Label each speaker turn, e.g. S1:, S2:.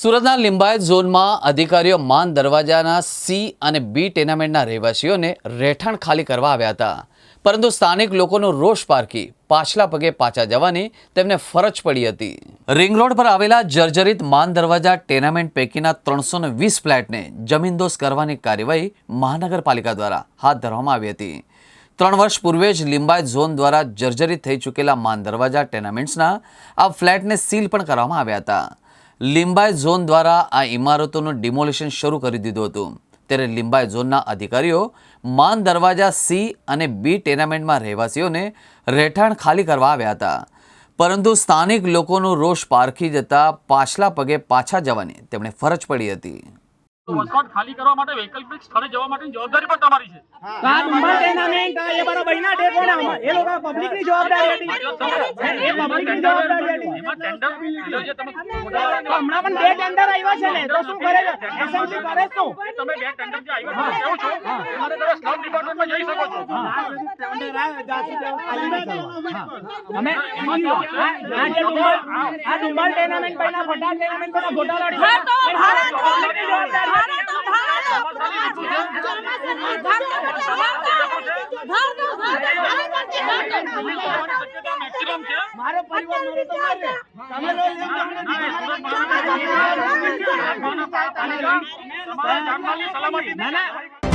S1: સુરતના લિંબાયત ઝોનમાં અધિકારીઓ માન દરવાજાના સી અને બી ટેનામેન્ટના રહેવાસીઓને રહેઠાણ ખાલી કરવા આવ્યા હતા. પરંતુ સ્થાનિક લોકોનો રોષ પારખી પાછલા પગે પાછા જવાની તેમને ફરજ પડી હતી. રિંગ રોડ પર આવેલા જર્જરિત માન દરવાજા ટેનામેન્ટ પૈકીના ત્રણસો વીસ ફ્લેટને જમીનદોસ કરવાની કાર્યવાહી મહાનગરપાલિકા દ્વારા હાથ ધરવામાં આવી હતી. ત્રણ વર્ષ પૂર્વે જ લિંબાયત ઝોન દ્વારા જર્જરિત થઈ ચૂકેલા માન દરવાજા ટેનામેન્ટ્સના આ ફ્લેટને સીલ પણ કરવામાં આવ્યા હતા. લિંબાયત ઝોન દ્વારા આ ઇમારતોનું ડિમોલિશન શરૂ કરી દીધું હતું ત્યારે લિંબાયત ઝોનના અધિકારીઓ માન દરવાજા સી અને બી ટેનામેન્ટમાં રહેવાસીઓને રહેઠાણ ખાલી કરવા આવ્યા હતા પરંતુ સ્થાનિક લોકોનો રોષ પારખી જતા પાછલા પગે પાછા જવાની તેમણે ફરજ પડી હતી
S2: વસવાટ ખાલી કરવા માટે વૈકલ્પિક સ્થળે જવા માટેની જવાબદારી પણ તમારી છે
S3: આ ડુંબર ટેનામેન્ટ એ બરો બહીના ડેપો એ લોકો પબ્લિકની જવાબદારી હતી એ પબ્લિકની જવાબદારી
S2: ટેન્ડર
S3: તો હમણાં પણ બે ટેન્ડર આવ્યા છે ને તો શું કરે છે એસએમસી કરે
S2: છો. તમે બે ટેન્ડર જે આવ્યા છે કેવું છો તમારે તમે સ્લમ ડિપાર્ટમેન્ટમાં જઈ શકો છો
S3: અમે એમાં કેવું છે? આ આ જે ડુંબર આ ડુંબર ટેનામેન્ટ પહેલા ફટાક ટેનામેન્ટ પહેલા ગોટાળા પબ્લિકની જવાબદારી હતી.
S2: મેક્સિમમ છે
S3: મારો પરિવાર મારો તો મરે. તમે લોકો
S2: ના, એ સુરત મહાનગરપાલિકા તમારા જાનમાલની સલામતી
S3: ના ના